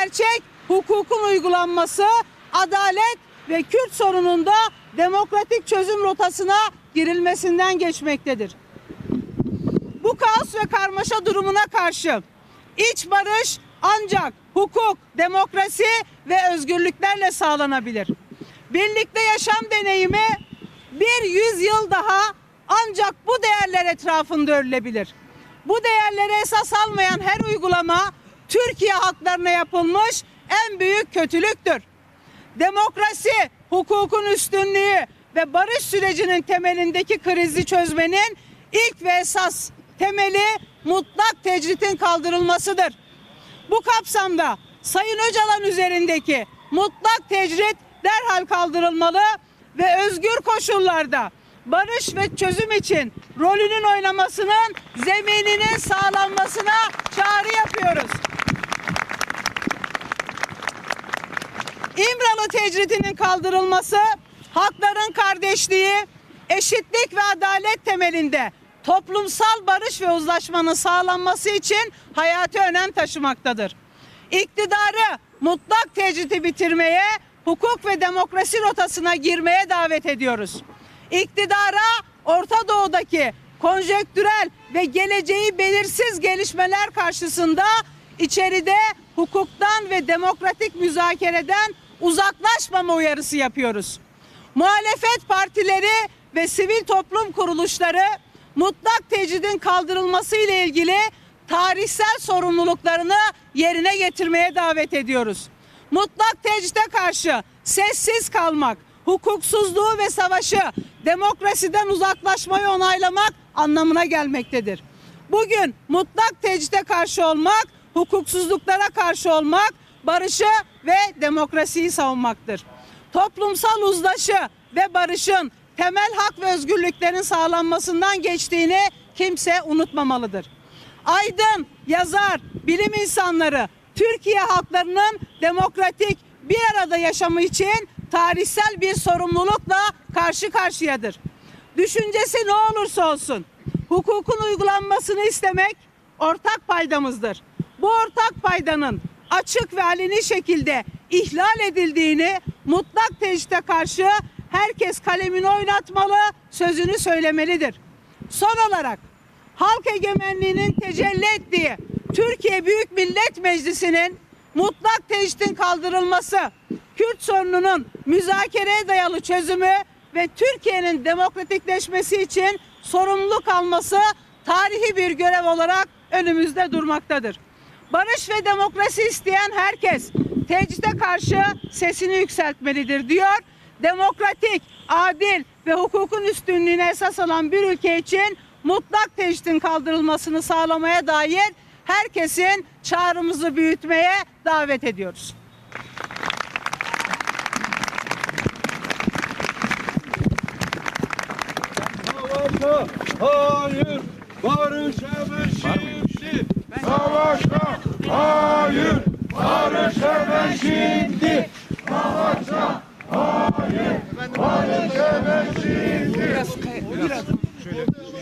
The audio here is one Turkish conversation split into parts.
gerçek hukukun uygulanması, adalet ve Kürt sorununda demokratik çözüm rotasına girilmesinden geçmektedir. Bu kaos ve karmaşa durumuna karşı iç barış ancak hukuk, demokrasi ve özgürlüklerle sağlanabilir. Birlikte yaşam deneyimi bir yüzyıl daha ancak bu değerler etrafında örülebilir. Bu değerlere esas almayan her uygulama Türkiye halklarına yapılmış en büyük kötülüktür. Demokrasi, hukukun üstünlüğü ve barış sürecinin temelindeki krizi çözmenin ilk ve esas temeli mutlak tecritin kaldırılmasıdır. Bu kapsamda Sayın Öcalan üzerindeki mutlak tecrit derhal kaldırılmalı ve özgür koşullarda barış ve çözüm için rolünün oynamasının zemininin sağlanmasına çağrı yapıyoruz. İmralı tecritinin kaldırılması, hakların kardeşliği, eşitlik ve adalet temelinde toplumsal barış ve uzlaşmanın sağlanması için hayati önem taşımaktadır. İktidarı mutlak tecriti bitirmeye, hukuk ve demokrasi rotasına girmeye davet ediyoruz. İktidara Orta Doğu'daki konjektürel ve geleceği belirsiz gelişmeler karşısında içeride hukuktan ve demokratik müzakereden uzaklaşmama uyarısı yapıyoruz. Muhalefet partileri ve sivil toplum kuruluşları mutlak tecridin kaldırılması ile ilgili tarihsel sorumluluklarını yerine getirmeye davet ediyoruz. Mutlak tecride karşı sessiz kalmak, hukuksuzluğu ve savaşı demokrasiden uzaklaşmayı onaylamak anlamına gelmektedir. Bugün mutlak tecride karşı olmak, hukuksuzluklara karşı olmak, barışı ve demokrasiyi savunmaktır. Toplumsal uzlaşı ve barışın temel hak ve özgürlüklerin sağlanmasından geçtiğini kimse unutmamalıdır. Aydın, yazar, bilim insanları Türkiye halklarının demokratik bir arada yaşamı için tarihsel bir sorumlulukla karşı karşıyadır. Düşüncesi ne olursa olsun hukukun uygulanmasını istemek ortak paydamızdır. Bu ortak paydanın açık ve aleni şekilde ihlal edildiğini mutlak teşhite karşı herkes kalemini oynatmalı, sözünü söylemelidir. Son olarak halk egemenliğinin tecelli ettiği Türkiye Büyük Millet Meclisi'nin mutlak teşhitin kaldırılması, Kürt sorununun müzakereye dayalı çözümü ve Türkiye'nin demokratikleşmesi için sorumluluk alması tarihi bir görev olarak önümüzde durmaktadır. Barış ve demokrasi isteyen herkes tecride karşı sesini yükseltmelidir diyor. Demokratik, adil ve hukukun üstünlüğüne esas alan bir ülke için mutlak tecridin kaldırılmasını sağlamaya dair herkesin çağrımızı büyütmeye davet ediyoruz. Hayır, barış hemen şimdi. Savaşa hayır, barış hemen şimdi. Savaşa hayır, barış hemen şimdi.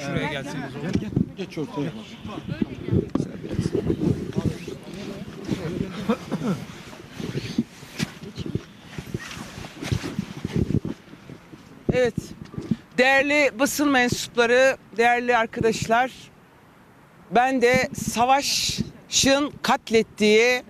Şuraya gelseniz. Gel gel. Geç ortaya. Evet. Değerli basın mensupları, değerli arkadaşlar. Ben de savaşın katlettiği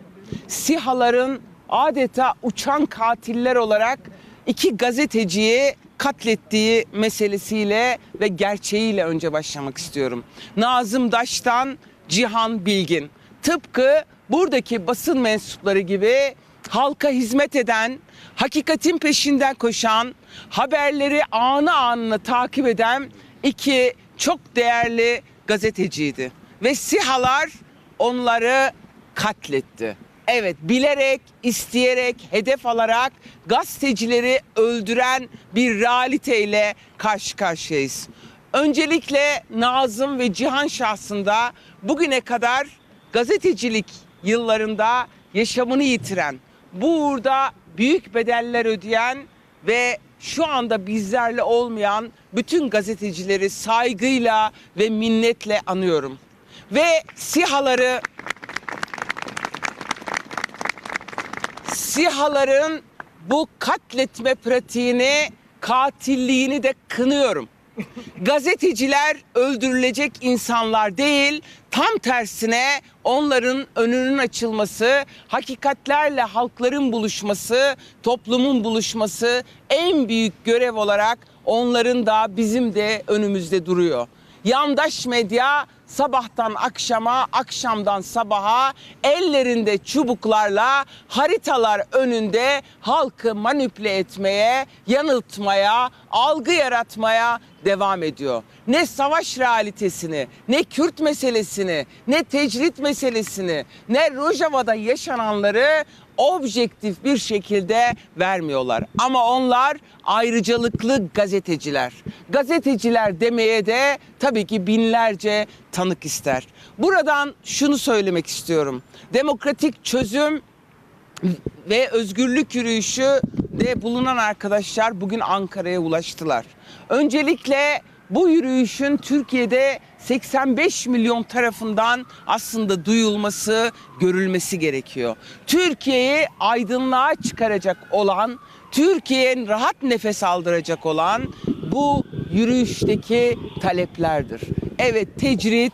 SİHA'ların adeta uçan katiller olarak iki gazeteciyi katlettiği meselesiyle ve gerçeğiyle önce başlamak istiyorum. Nazım Daş'tan Cihan Bilgin. Tıpkı buradaki basın mensupları gibi halka hizmet eden, hakikatin peşinden koşan, haberleri anı anına takip eden iki çok değerli gazeteciydi. Ve SİHA'lar onları katletti. Evet bilerek, isteyerek, hedef alarak gazetecileri öldüren bir realiteyle karşı karşıyayız. Öncelikle Nazım ve Cihan şahsında bugüne kadar gazetecilik yıllarında yaşamını yitiren, bu uğurda büyük bedeller ödeyen ve şu anda bizlerle olmayan bütün gazetecileri saygıyla ve minnetle anıyorum. Ve sihaları SİHA'ların bu katletme pratiğini, katilliğini de kınıyorum. Gazeteciler öldürülecek insanlar değil, tam tersine onların önünün açılması, hakikatlerle halkların buluşması, toplumun buluşması en büyük görev olarak onların da bizim de önümüzde duruyor. Yandaş medya sabahtan akşama, akşamdan sabaha ellerinde çubuklarla haritalar önünde halkı manipüle etmeye, yanıltmaya, algı yaratmaya devam ediyor. Ne savaş realitesini, ne Kürt meselesini, ne tecrit meselesini, ne Rojava'da yaşananları objektif bir şekilde vermiyorlar. Ama onlar ayrıcalıklı gazeteciler. Gazeteciler demeye de tabii ki binlerce tanık ister. Buradan şunu söylemek istiyorum. Demokratik çözüm ve özgürlük yürüyüşü de bulunan arkadaşlar bugün Ankara'ya ulaştılar. Öncelikle bu yürüyüşün Türkiye'de 85 milyon tarafından aslında duyulması, görülmesi gerekiyor. Türkiye'yi aydınlığa çıkaracak olan, Türkiye'nin rahat nefes aldıracak olan bu yürüyüşteki taleplerdir. Evet tecrit,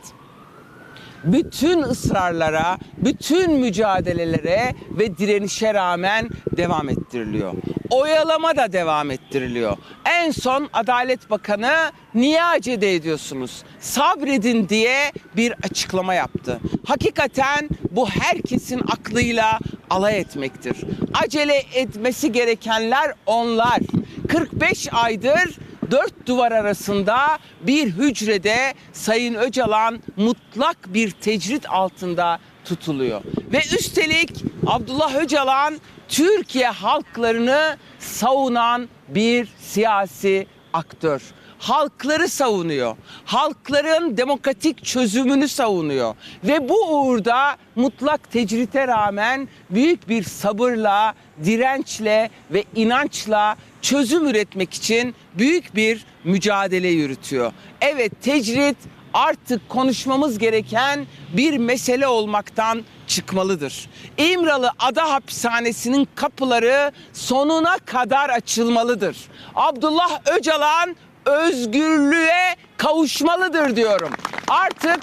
bütün ısrarlara, bütün mücadelelere ve direnişe rağmen devam ettiriliyor. Oyalama da devam ettiriliyor. En son Adalet Bakanı niye acele ediyorsunuz? Sabredin diye bir açıklama yaptı. Hakikaten bu herkesin aklıyla alay etmektir. Acele etmesi gerekenler onlar. 45 aydır dört duvar arasında bir hücrede Sayın Öcalan mutlak bir tecrit altında tutuluyor. Ve üstelik Abdullah Öcalan Türkiye halklarını savunan bir siyasi aktör. Halkları savunuyor. Halkların demokratik çözümünü savunuyor. Ve bu uğurda mutlak tecrite rağmen büyük bir sabırla, dirençle ve inançla çözüm üretmek için büyük bir mücadele yürütüyor. Evet tecrit artık konuşmamız gereken bir mesele olmaktan çıkmalıdır. İmralı Ada Hapishanesi'nin kapıları sonuna kadar açılmalıdır. Abdullah Öcalan özgürlüğe kavuşmalıdır diyorum. Artık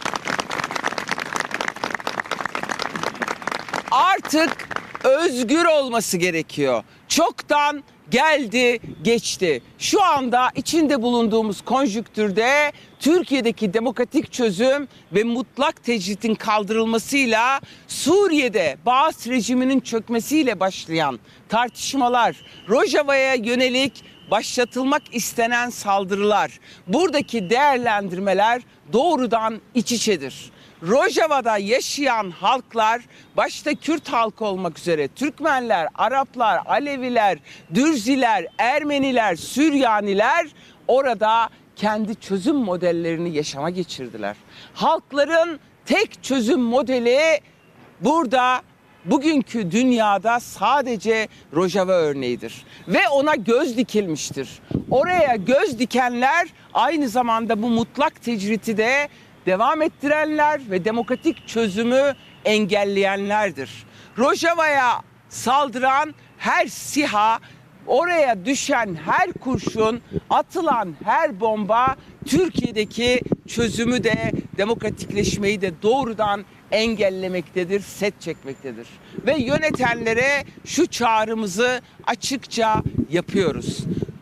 artık özgür olması gerekiyor. Çoktan geldi, geçti. Şu anda içinde bulunduğumuz konjüktürde Türkiye'deki demokratik çözüm ve mutlak tecritin kaldırılmasıyla Suriye'de Baas rejiminin çökmesiyle başlayan tartışmalar, Rojava'ya yönelik başlatılmak istenen saldırılar, buradaki değerlendirmeler doğrudan iç içedir. Rojava'da yaşayan halklar başta Kürt halkı olmak üzere Türkmenler, Araplar, Aleviler, Dürziler, Ermeniler, Süryaniler orada kendi çözüm modellerini yaşama geçirdiler. Halkların tek çözüm modeli burada bugünkü dünyada sadece Rojava örneğidir ve ona göz dikilmiştir. Oraya göz dikenler aynı zamanda bu mutlak tecriti de devam ettirenler ve demokratik çözümü engelleyenlerdir. Rojava'ya saldıran her siha, oraya düşen her kurşun, atılan her bomba Türkiye'deki çözümü de demokratikleşmeyi de doğrudan engellemektedir, set çekmektedir. Ve yönetenlere şu çağrımızı açıkça yapıyoruz.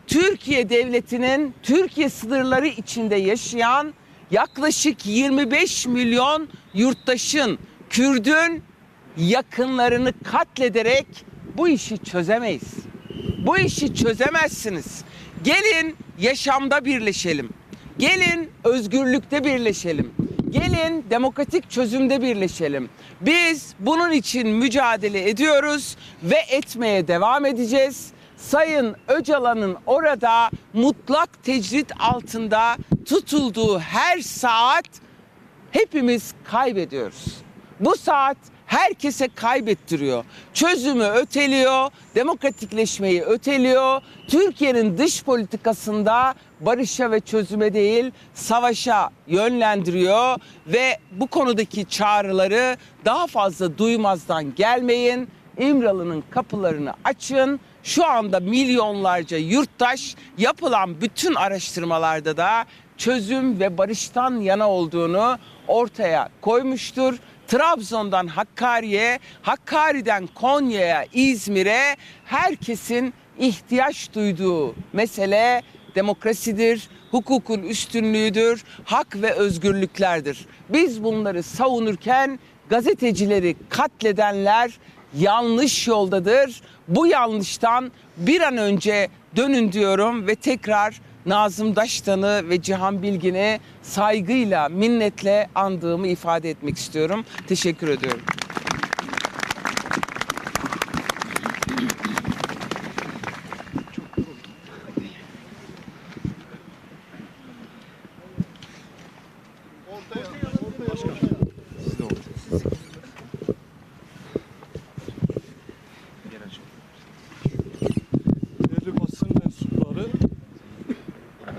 Türkiye devletinin Türkiye sınırları içinde yaşayan yaklaşık 25 milyon yurttaşın, Kürdün yakınlarını katlederek bu işi çözemeyiz. Bu işi çözemezsiniz. Gelin yaşamda birleşelim. Gelin özgürlükte birleşelim. Gelin demokratik çözümde birleşelim. Biz bunun için mücadele ediyoruz ve etmeye devam edeceğiz. Sayın Öcalan'ın orada mutlak tecrit altında tutulduğu her saat hepimiz kaybediyoruz. Bu saat herkese kaybettiriyor. Çözümü öteliyor, demokratikleşmeyi öteliyor. Türkiye'nin dış politikasında barışa ve çözüme değil savaşa yönlendiriyor ve bu konudaki çağrıları daha fazla duymazdan gelmeyin. İmralı'nın kapılarını açın. Şu anda milyonlarca yurttaş yapılan bütün araştırmalarda da çözüm ve barıştan yana olduğunu ortaya koymuştur. Trabzon'dan Hakkari'ye, Hakkari'den Konya'ya, İzmir'e herkesin ihtiyaç duyduğu mesele demokrasidir, hukukun üstünlüğüdür, hak ve özgürlüklerdir. Biz bunları savunurken gazetecileri katledenler yanlış yoldadır. Bu yanlıştan bir an önce dönün diyorum ve tekrar Nazım Daştan'ı ve Cihan Bilgin'i saygıyla, minnetle andığımı ifade etmek istiyorum. Teşekkür ediyorum. Değerli basın mensupları,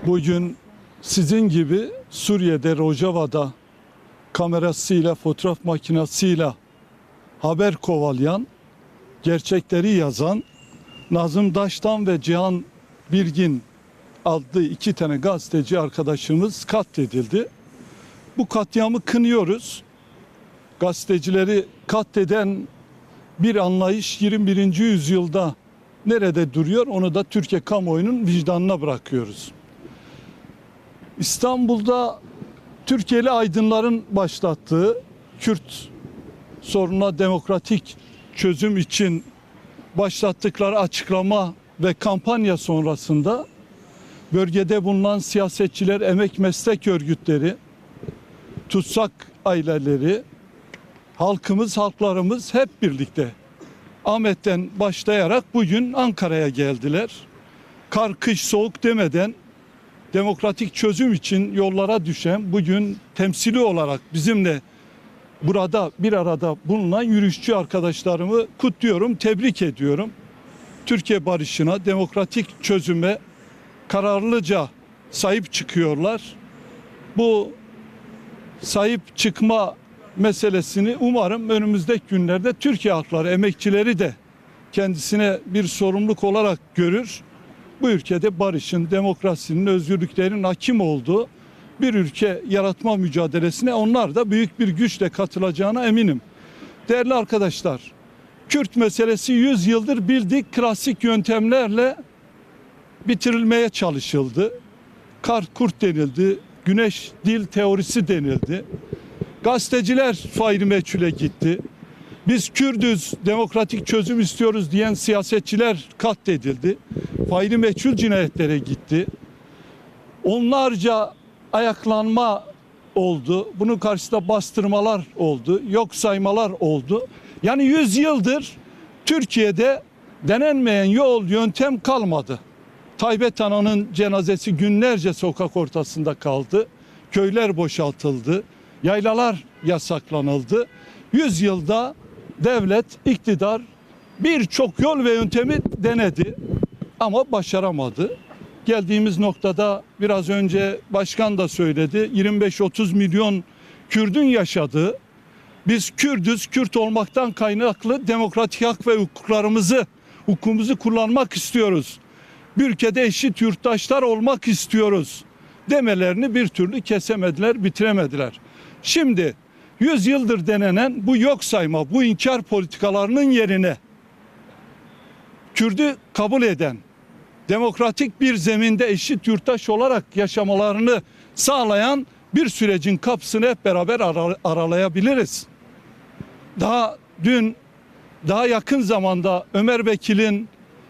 bugün sizin gibi Suriye'de Rojava'da kamerasıyla, fotoğraf makinesiyle haber kovalayan, gerçekleri yazan Nazım Daştan ve Cihan Bilgin adlı iki tane gazeteci arkadaşımız katledildi. Bu katliamı kınıyoruz. Gazetecileri katleden bir anlayış 21. yüzyılda nerede duruyor onu da Türkiye kamuoyunun vicdanına bırakıyoruz. İstanbul'da Türkiye'li aydınların başlattığı Kürt sorununa demokratik çözüm için başlattıkları açıklama ve kampanya sonrasında bölgede bulunan siyasetçiler, emek meslek örgütleri, tutsak aileleri, halkımız, halklarımız hep birlikte Ahmet'ten başlayarak bugün Ankara'ya geldiler. Kar, kış, soğuk demeden demokratik çözüm için yollara düşen bugün temsili olarak bizimle burada bir arada bulunan yürüyüşçü arkadaşlarımı kutluyorum, tebrik ediyorum. Türkiye barışına, demokratik çözüme kararlıca sahip çıkıyorlar. Bu sahip çıkma meselesini umarım önümüzdeki günlerde Türkiye halkları, emekçileri de kendisine bir sorumluluk olarak görür. Bu ülkede barışın, demokrasinin, özgürlüklerin hakim olduğu bir ülke yaratma mücadelesine onlar da büyük bir güçle katılacağına eminim. Değerli arkadaşlar, Kürt meselesi 100 yıldır bildik klasik yöntemlerle bitirilmeye çalışıldı. Kar kurt denildi, güneş dil teorisi denildi. Gazeteciler faili meçhule gitti. Biz Kürdüz, demokratik çözüm istiyoruz diyen siyasetçiler katledildi. Faili meçhul cinayetlere gitti. Onlarca ayaklanma oldu. Bunun karşısında bastırmalar oldu. Yok saymalar oldu. Yani 100 yıldır Türkiye'de denenmeyen yol, yöntem kalmadı. Taybet Ana'nın cenazesi günlerce sokak ortasında kaldı. Köyler boşaltıldı. Yaylalar yasaklanıldı. 100 yılda devlet, iktidar birçok yol ve yöntemi denedi ama başaramadı. Geldiğimiz noktada biraz önce başkan da söyledi 25-30 milyon Kürdün yaşadığı biz Kürdüz, Kürt olmaktan kaynaklı demokratik hak ve hukuklarımızı, hukukumuzu kullanmak istiyoruz. Bir ülkede eşit yurttaşlar olmak istiyoruz demelerini bir türlü kesemediler, bitiremediler. Şimdi 100 yıldır denenen bu yok sayma, bu inkar politikalarının yerine Kürdü kabul eden, demokratik bir zeminde eşit yurttaş olarak yaşamalarını sağlayan bir sürecin kapısını hep beraber ara- aralayabiliriz. Daha dün, daha yakın zamanda Ömer Vekil'in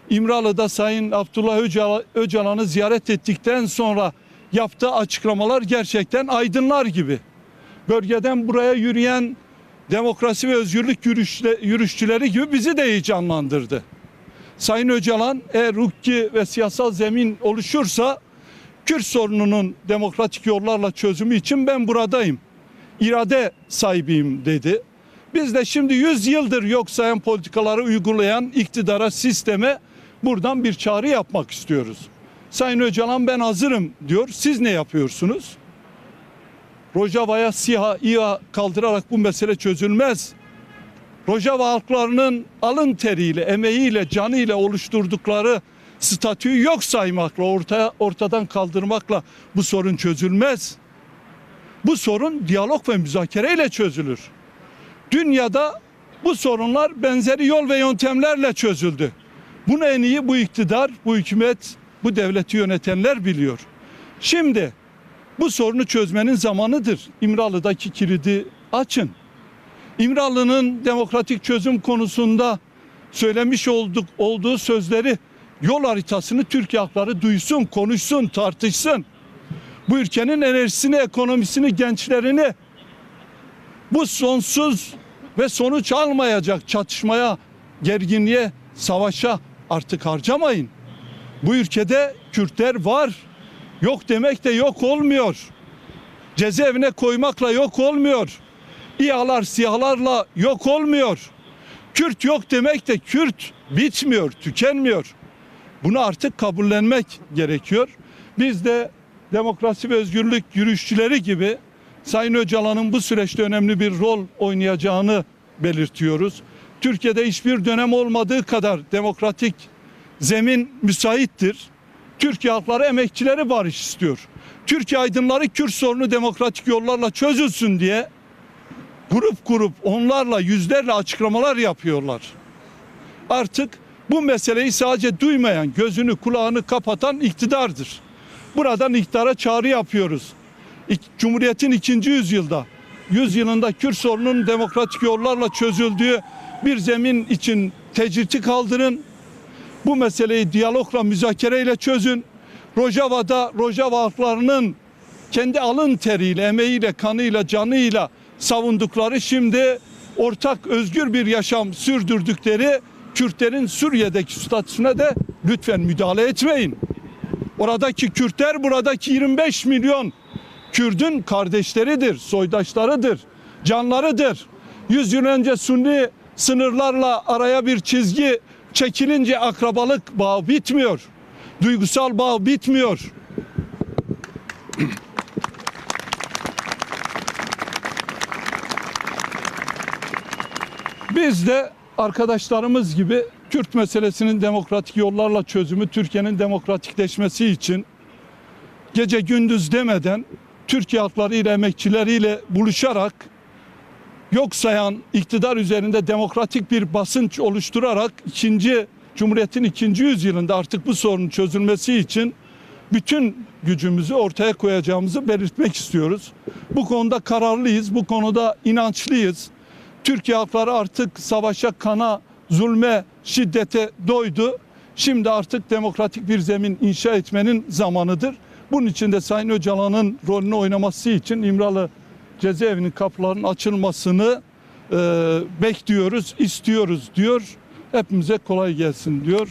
İmralı'da Sayın Abdullah Öcal- Öcalan'ı ziyaret ettikten sonra yaptığı açıklamalar gerçekten aydınlar gibi. Bölgeden buraya yürüyen demokrasi ve özgürlük yürüyüşle- yürüyüşçüleri gibi bizi de heyecanlandırdı. Sayın Öcalan eğer hukuki ve siyasal zemin oluşursa Kürt sorununun demokratik yollarla çözümü için ben buradayım. İrade sahibiyim dedi. Biz de şimdi 100 yıldır yok sayan politikaları uygulayan iktidara, sisteme buradan bir çağrı yapmak istiyoruz. Sayın Öcalan ben hazırım diyor. Siz ne yapıyorsunuz? Rojava'ya SİHA, İHA kaldırarak bu mesele çözülmez. Rojava halklarının alın teriyle, emeğiyle, canıyla oluşturdukları statüyü yok saymakla, ortaya, ortadan kaldırmakla bu sorun çözülmez. Bu sorun diyalog ve müzakereyle çözülür. Dünyada bu sorunlar benzeri yol ve yöntemlerle çözüldü. Bunu en iyi bu iktidar, bu hükümet, bu devleti yönetenler biliyor. Şimdi bu sorunu çözmenin zamanıdır. İmralı'daki kilidi açın. İmralı'nın demokratik çözüm konusunda söylemiş olduk olduğu sözleri yol haritasını Türkiye halkları duysun, konuşsun, tartışsın. Bu ülkenin enerjisini, ekonomisini, gençlerini bu sonsuz ve sonuç almayacak çatışmaya, gerginliğe, savaşa artık harcamayın. Bu ülkede Kürtler var. Yok demek de yok olmuyor. Cezaevine koymakla yok olmuyor. İHA'lar, SİHA'larla yok olmuyor. Kürt yok demek de Kürt bitmiyor, tükenmiyor. Bunu artık kabullenmek gerekiyor. Biz de demokrasi ve özgürlük yürüyüşçüleri gibi Sayın Öcalan'ın bu süreçte önemli bir rol oynayacağını belirtiyoruz. Türkiye'de hiçbir dönem olmadığı kadar demokratik zemin müsaittir. Türkiye halkları emekçileri barış istiyor. Türkiye aydınları Kürt sorunu demokratik yollarla çözülsün diye grup grup onlarla yüzlerle açıklamalar yapıyorlar. Artık bu meseleyi sadece duymayan, gözünü kulağını kapatan iktidardır. Buradan iktidara çağrı yapıyoruz. Cumhuriyetin ikinci yüzyılda, yüzyılında Kürt sorunun demokratik yollarla çözüldüğü bir zemin için tecriti kaldırın. Bu meseleyi diyalogla, müzakereyle çözün. Rojava'da Rojava halklarının kendi alın teriyle, emeğiyle, kanıyla, canıyla savundukları şimdi ortak özgür bir yaşam sürdürdükleri Kürtlerin Suriye'deki statüsüne de lütfen müdahale etmeyin. Oradaki Kürtler buradaki 25 milyon Kürdün kardeşleridir, soydaşlarıdır, canlarıdır. 100 yıl önce Sunni sınırlarla araya bir çizgi çekilince akrabalık bağı bitmiyor. Duygusal bağ bitmiyor. Biz de arkadaşlarımız gibi Kürt meselesinin demokratik yollarla çözümü Türkiye'nin demokratikleşmesi için gece gündüz demeden Türkiye halklarıyla emekçileriyle buluşarak yok sayan iktidar üzerinde demokratik bir basınç oluşturarak ikinci Cumhuriyet'in ikinci yüzyılında artık bu sorunun çözülmesi için bütün gücümüzü ortaya koyacağımızı belirtmek istiyoruz. Bu konuda kararlıyız, bu konuda inançlıyız. Türkiye halkları artık savaşa, kana, zulme, şiddete doydu. Şimdi artık demokratik bir zemin inşa etmenin zamanıdır. Bunun için de Sayın Öcalan'ın rolünü oynaması için İmralı cezaevinin kapılarının açılmasını e, bekliyoruz, istiyoruz diyor. Hepimize kolay gelsin diyor.